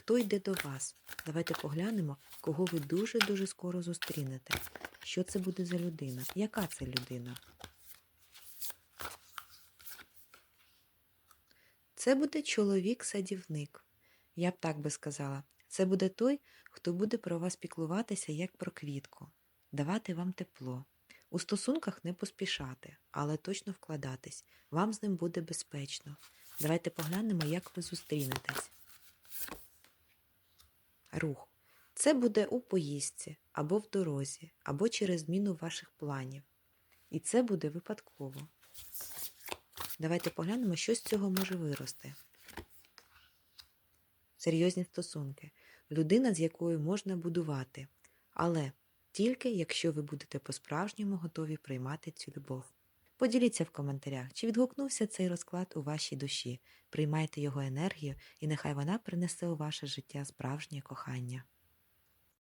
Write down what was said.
Хто йде до вас? Давайте поглянемо, кого ви дуже-дуже скоро зустрінете. Що це буде за людина? Яка це людина? Це буде чоловік-садівник. Я б так би сказала. Це буде той, хто буде про вас піклуватися як про квітку, давати вам тепло. У стосунках не поспішати, але точно вкладатись. Вам з ним буде безпечно. Давайте поглянемо, як ви зустрінетесь. Рух. Це буде у поїздці, або в дорозі, або через зміну ваших планів. І це буде випадково. Давайте поглянемо, що з цього може вирости. Серйозні стосунки. Людина, з якою можна будувати. Але тільки якщо ви будете по-справжньому готові приймати цю любов. Поділіться в коментарях, чи відгукнувся цей розклад у вашій душі. Приймайте його енергію, і нехай вона принесе у ваше життя справжнє кохання.